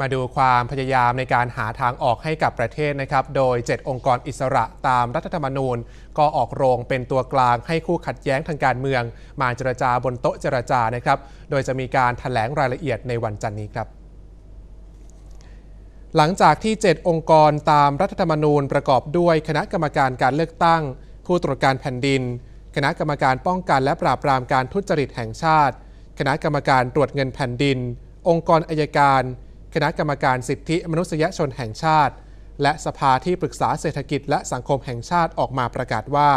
มาดูความพยายามในการหาทางออกให้กับประเทศนะครับ โดย 7 องค์กรอิสระตามรัฐธรรมนูญ ก็ออกโรงเป็นตัวกลางให้คู่ขัดแย้งทางการเมือง มาเจรจาบนโต๊ะเจรจานะครับ โดยจะมีการถแถลงรายละเอียดในวันจันทร์นี้ครับหลังจากที่ 7 องค์กรตามรัฐธรรมนูญประกอบด้วยคณะกรรมการการเลือกตั้ง ผู้ตรวจการแผ่นดิน คณะกรรมการป้องกันและปราบปรามการทุจริตแห่งชาติ คณะกรรมการตรวจเงินแผ่นดิน องค์กรอายการ คณะกรรมการสิทธิมนุษยชนแห่งชาติ และสภาที่ปรึกษาเศรษฐกิจและสังคมแห่งชาติออกมาประกาศว่า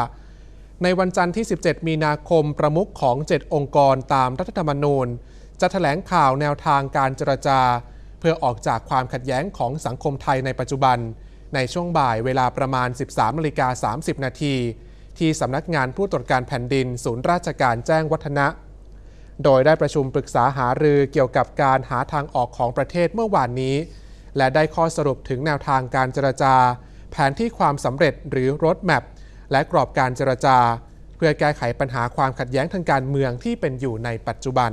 ในวันจันทร์ที่ 17 มีนาคมประมุขของ 7 องค์กรตามรัฐธรรมนูญ จะแถลงข่าวแนวทางการเจรจา เพื่อออกจากความขัดแย้งของสังคมไทยในปัจจุบัน ในช่วงบ่ายเวลาประมาณ 13นาฬิกา30 นาทีที่สำนักงานผู้ตรวจการแผ่นดิน ศูนย์ราชการแจ้งวัฒนะ โดยได้ประชุมปรึกษาหารือเกี่ยวกับการหาทางออกของประเทศเมื่อวานนี้ และได้ข้อสรุปถึงแนวทางการเจรจา แผนที่ความสำเร็จหรือรถแมพและกรอบการเจรจา เพื่อแก้ไขปัญหาความขัดแย้งทางการเมืองที่เป็นอยู่ในปัจจุบัน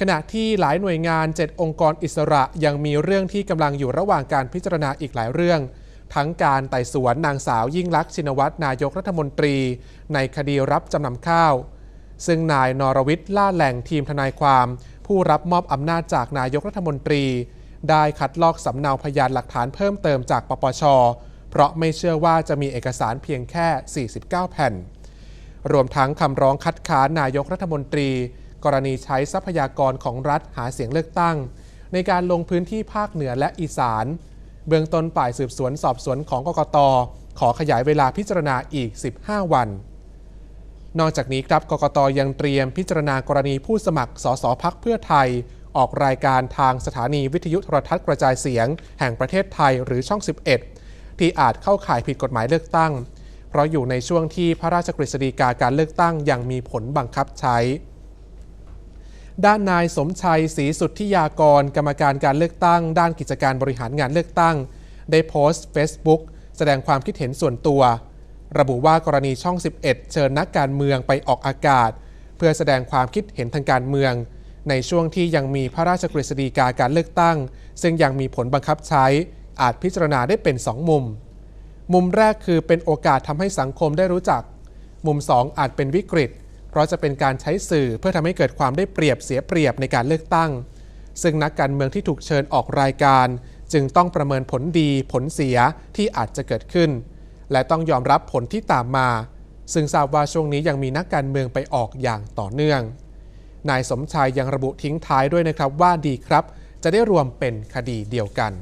ขณะที่หลายหน่วยงาน 7 องค์กรอิสระยังมีเรื่องที่กำลังอยู่ระหว่างการพิจารณาอีกหลายเรื่องทั้งการไต่สวนนางสาวยิ่งลักษณ์ชินวัตรนายกรัฐมนตรี ในคดีรับจำนำข้าว ซึ่งนายนรวิทย์ล่าแหล่งทีมทนายความ ผู้รับมอบอำนาจจากนายกรัฐมนตรี ได้คัดลอกสำเนาพยานหลักฐานเพิ่มเติมจากปปช เพราะไม่เชื่อว่าจะมีเอกสารเพียงแค่ 49 แผ่น รวมทั้งคำร้องคัดค้านนายกรัฐมนตรี กรณีใช้ทรัพยากรของรัฐหาเสียงเลือกตั้ง ในการลงพื้นที่ภาคเหนือและอีสาน เบื้องต้นฝ่ายสืบสวนสอบสวนของกกตขอขยายเวลาพิจารณาอีก 15 วัน นอกจากนี้ครับกกตยังเตรียมพิจารณากรณีผู้สมัครสสพักเพื่อไทย ออกรายการทางสถานีวิทยุโทรทัศน์กระจายเสียง แห่งประเทศไทยหรือช่อง 11 ที่อาจเข้าข่ายผิดกฎหมายเลือกตั้ง เพราะอยู่ในช่วงที่พระราชกฤษฎีกาการเลือกตั้งยังมีผลบังคับใช้ ด้านนายสมชัยศรีสุทธิยากร กรรมการการเลือกตั้ง ด้านกิจการบริหารงานเลือกตั้ง ได้โพสต์ Facebook แสดงความคิดเห็นส่วนตัว ระบุว่ากรณีช่อง 11 เชิญนักการเมืองไปออกอากาศ เพื่อแสดงความคิดเห็นทางการเมือง ในช่วงที่ยังมีพระราชกฤษฎีกาการเลือกตั้ง ซึ่งยังมีผลบังคับใช้ อาจพิจารณาได้เป็น 2 มุม มุมแรกคือเป็นโอกาสทำให้สังคมได้รู้จัก มุม 2 อาจเป็นวิกฤต เพราะจะเป็นการใช้สื่อเพื่อทำให้เกิดความได้เปรียบเสียเปรียบในการเลือกตั้ง ซึ่งนักการเมืองที่ถูกเชิญออกรายการ จึงต้องประเมินผลดีผลเสียที่อาจจะเกิดขึ้น และต้องยอมรับผลที่ตามมา ซึ่งทราบว่าช่วงนี้ยังมีนักการเมืองไปออกอย่างต่อเนื่อง นายสมชายยังระบุทิ้งท้ายด้วยนะครับว่าดีครับ จะได้รวมเป็นคดีเดียวกัน